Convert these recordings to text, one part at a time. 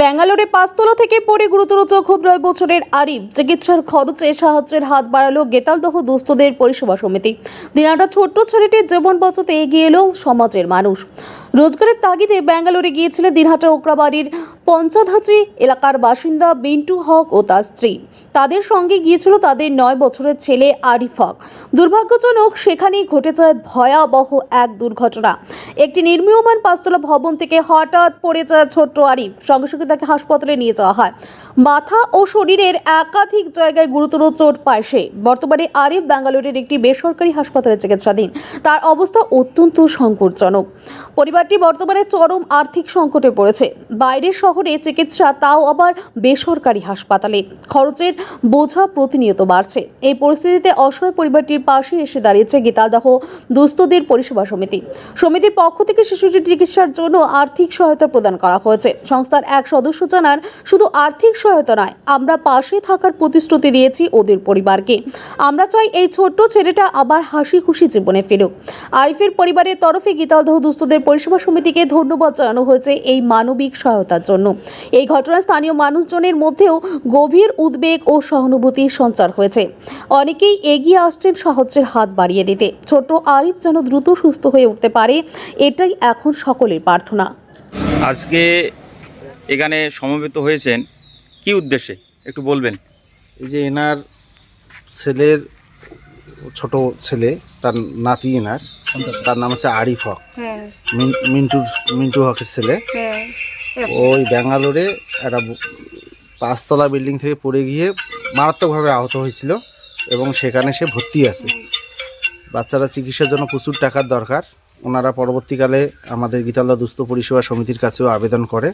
ব্যাঙ্গালোরে পাঁচতলা থেকে পড়ে গুরুতর জখম নয় বছরের আরিফ। চিকিৎসার খরচে সাহায্যের হাত বাড়ালো গেতালদহ দুস্থদের পরিষেবা সমিতি। দিনাটা ছোট্ট ছেলেটির জীবন বাঁচাতে এগিয়ে এলো সমাজের মানুষ। রোজগারের তাগিদে ব্যাঙ্গালোরে গিয়েছিলেন দিনহাটা ওকরাবাড়ির পঞ্চাধাচি এলাকার বাসিন্দা বিন্টু হক ও তার স্ত্রী। তাদের সঙ্গে গিয়েছিল তাদের নয় বছরের ছেলে আরিফ হক। দুর্ভাগ্যজনক সেখানেই ঘটে যায় ভয়াবহ এক দুর্ঘটনা। একটি নির্মীয়মান পাঁচতলা ভবন থেকে হঠাৎ পড়ে যায় ছোট্ট আরিফ। সঙ্গে সঙ্গে তাকে হাসপাতালে নিয়ে যাওয়া হয়। মাথা ও শরীরের একাধিক জায়গায় গুরুতর চোট পায় সে। বর্তমানে আরিফ ব্যাঙ্গালোরের একটি বেসরকারি হাসপাতালে চিকিৎসাধীন। তার অবস্থা অত্যন্ত সংকটজনক। পরিবারটি বর্তমানে চরম আর্থিক সংকটে পড়েছে। বাইরের শহরে চিকিৎসা, তাও আবার বেসরকারি হাসপাতালে। খরচের বোঝা প্রতিনিয়ত বাড়ছে। এই পরিস্থিতিতে অসহায় পরিবারটির পাশে এসে দাঁড়িয়েছে গীতালদাহ দুস্থদের পরিষেবা সমিতি। সমিতির পক্ষ থেকে শিশুটির চিকিৎসার জন্য আর্থিক সহায়তা প্রদান করা হয়েছে। সংস্থার এক সদস্য জানান, শুধু আর্থিক সহায়তা নয়, আমরা পাশে থাকার প্রতিশ্রুতি দিয়েছি ওদের পরিবারকে। আমরা চাই এই ছোট্ট ছেলেটা আবার হাসি খুশি জীবনে ফিরুক। আরিফের পরিবারের তরফে গীতালদহ দুস্থদের পরিষেবা সমিতিকে ধন্যবাদ জানানো হয়েছে এই মানবিক সহায়তার জন্য। এই ঘটনায় স্থানীয় মানুষজনের মধ্যেও গভীর উদ্বেগ ও সহানুভূতির সঞ্চার হয়েছে। অনেকেই এগিয়ে আসছেন সাহায্যের হাত বাড়িয়ে দিতে। ছোট আরিফ যেন দ্রুত সুস্থ হয়ে উঠতে পারে এটাই এখন সকলের প্রার্থনা। আজকে এখানে সমবেত হয়েছেন কি উদ্দেশ্যে? একটু বলবেন। এই যে এনার ছেলের ছোট ছেলে তার নাতি এনার তার নাম হচ্ছে আরিফ হক। হ্যাঁ। মিন- মিন্টু মিন্টু হকের ছেলে। হ্যাঁ। ওই ব্যাঙ্গালোরে একটা পাঁচতলা বিল্ডিং থেকে পড়ে গিয়ে মারাত্মকভাবে আহত হয়েছিল এবং সেখানে সে ভর্তি আছে। বাচ্চারা চিকিৎসার জন্য প্রচুর টাকার দরকার। ওনারা পরবর্তীকালে আমাদের গীতালদা দুস্থ পরিষেবা সমিতির কাছেও আবেদন করে।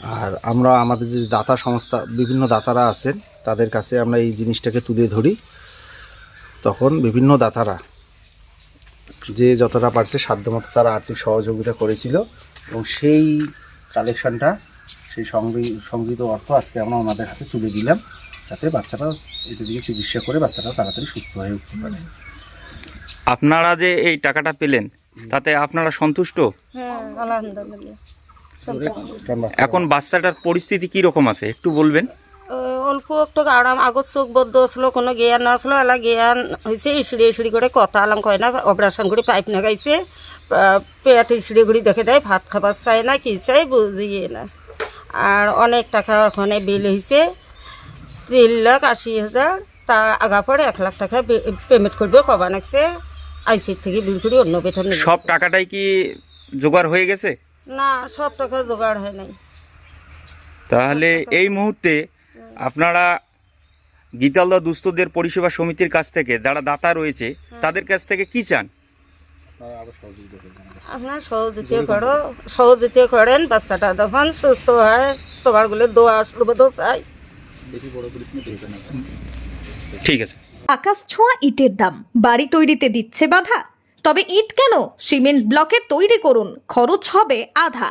আর আমরা আমাদের যে দাতা সংস্থা, বিভিন্ন দাতারা আছেন, তাদের কাছে আমরা এই জিনিসটাকে তুলে ধরি। তখন বিভিন্ন দাতারা যে যতটা পারছে সাধ্যমতো তারা আর্থিক সহযোগিতা করেছিল এবং সেই কালেকশনটা সেই সংগৃহী সংগৃহীত অর্থ আজকে আমরা ওনাদের হাতে তুলে দিলাম যাতে বাচ্চারা এটা দিকে চিকিৎসা করে বাচ্চারা তাড়াতাড়ি সুস্থ হয়ে উঠতে পারে। আপনারা যে এই টাকাটা পেলেন তাতে আপনারা সন্তুষ্ট? হ্যাঁ এখন বাচ্চাটার পরিস্থিতি কি রকম আছে একটু বলবেন? অল্প একটু আরাম আগত চোখ বদ্ধ আসলো কোনো জ্ঞান না আসলো এলা জ্ঞান হয়েছে ইসড়ি ইসড়ি করে কথা আলাম কয় না অপারেশন করে পাইপ লাগাইছে পা- পেট ইসড়ি করে দেখে দেয় ভাত খাবার চাই না কি চাই বুঝিয়ে না। আর অনেক টাকা ওখানে বিল হয়েছে তিন লাখ আশি হাজার তা আগা পরে এক লাখ টাকা পেমেন্ট করবে কবা নাকছে আইসির থেকে বিল করে অন্য বেতন সব টাকাটাই কি জোগাড় হয়ে গেছে? না সব টাকা জোগাড় হয় নাই। তাহলে এই মুহূর্তে আপনারা গীতালদা দুস্থদের পরিষেবা সমিতির কাছ থেকে যারা দাতা রয়েছে তাদের কাছ থেকে কি চান? আপনার সহযোগিতা করো সহযোগিতা করেন বাচ্চাটা তখন সুস্থ হয় তোমারগুলো দোয়া আশীর্বাদও চাই। ঠিক আছে। আকাশ ছোঁয়া ইটের দাম। বাড়ি তৈরিতে দিচ্ছে বাধা। তবে ইট কেন? সিমেন্ট ব্লকে তৈরি করুন। খরচ হবে আধা।